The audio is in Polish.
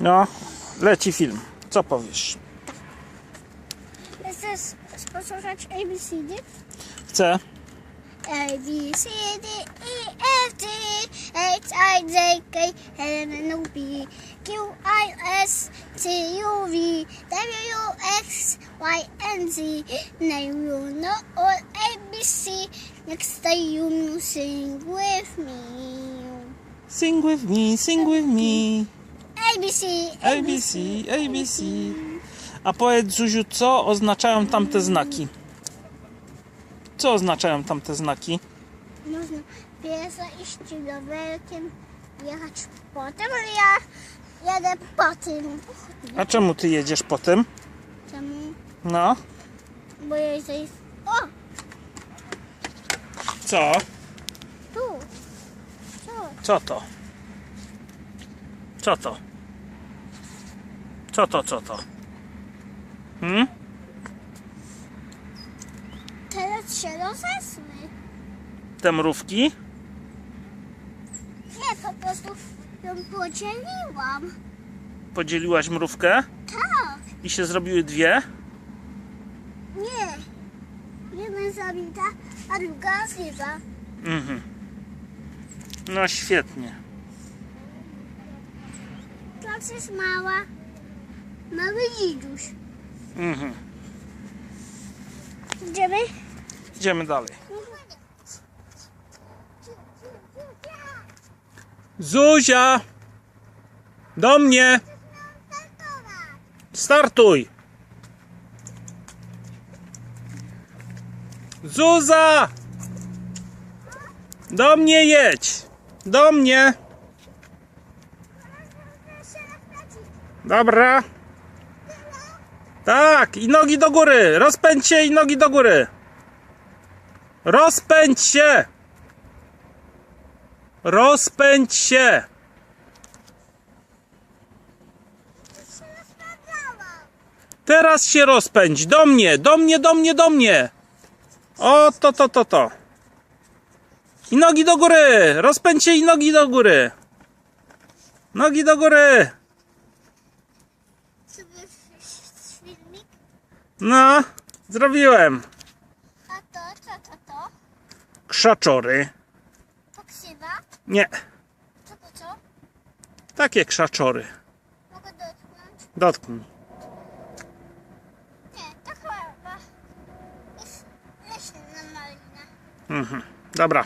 No, leci film. Co powiesz? Chcesz posłuchać ABCD? Chcę. A, B, C, D, E, F, G, H, I, J, K, L, M, N, O, P, Q, I, S, T, U, V, W, X, Y, and Z. Now you know all ABC. Next time you sing with me. Sing with me, sing with me. ABC, ABC, ABC. A powiedz Zuziu, co oznaczają tamte znaki? Co oznaczają tamte znaki? Można pierwsze iść rowerkiem, jechać potem, ale ja jadę po tym. A czemu ty jedziesz po tym? Czemu? No, Bo jesteś... O! co? Tu! Co? Co to? Co to? Co to, co to? Hmm? Teraz się rozesły. Te mrówki? Nie, po prostu ją podzieliłam. Podzieliłaś mrówkę Tak! i się zrobiły dwie? Nie. Jedna zabita, a druga żywa. Mhm. No świetnie. To jest mała. Mały dziduś. Mhm. Idziemy? Idziemy dalej. Zuzia! Do mnie! Startuj! Zuza! Do mnie jedź! Do mnie! Dobra. Tak, i nogi do góry. Rozpędź się i nogi do góry. Rozpędź się! Rozpędź się! Teraz się rozpędź. Do mnie, do mnie, do mnie, do mnie. O, to, to, to, to. I nogi do góry. Rozpędź się i nogi do góry. Nogi do góry. No, zrobiłem. A to, co to, to? Krzaczory. To ksywa? Nie, Co to, co? takie krzaczory. Mogę dotknąć? Dotknij. Nie, to chyba jest leśna malina. Mhm. Dobra.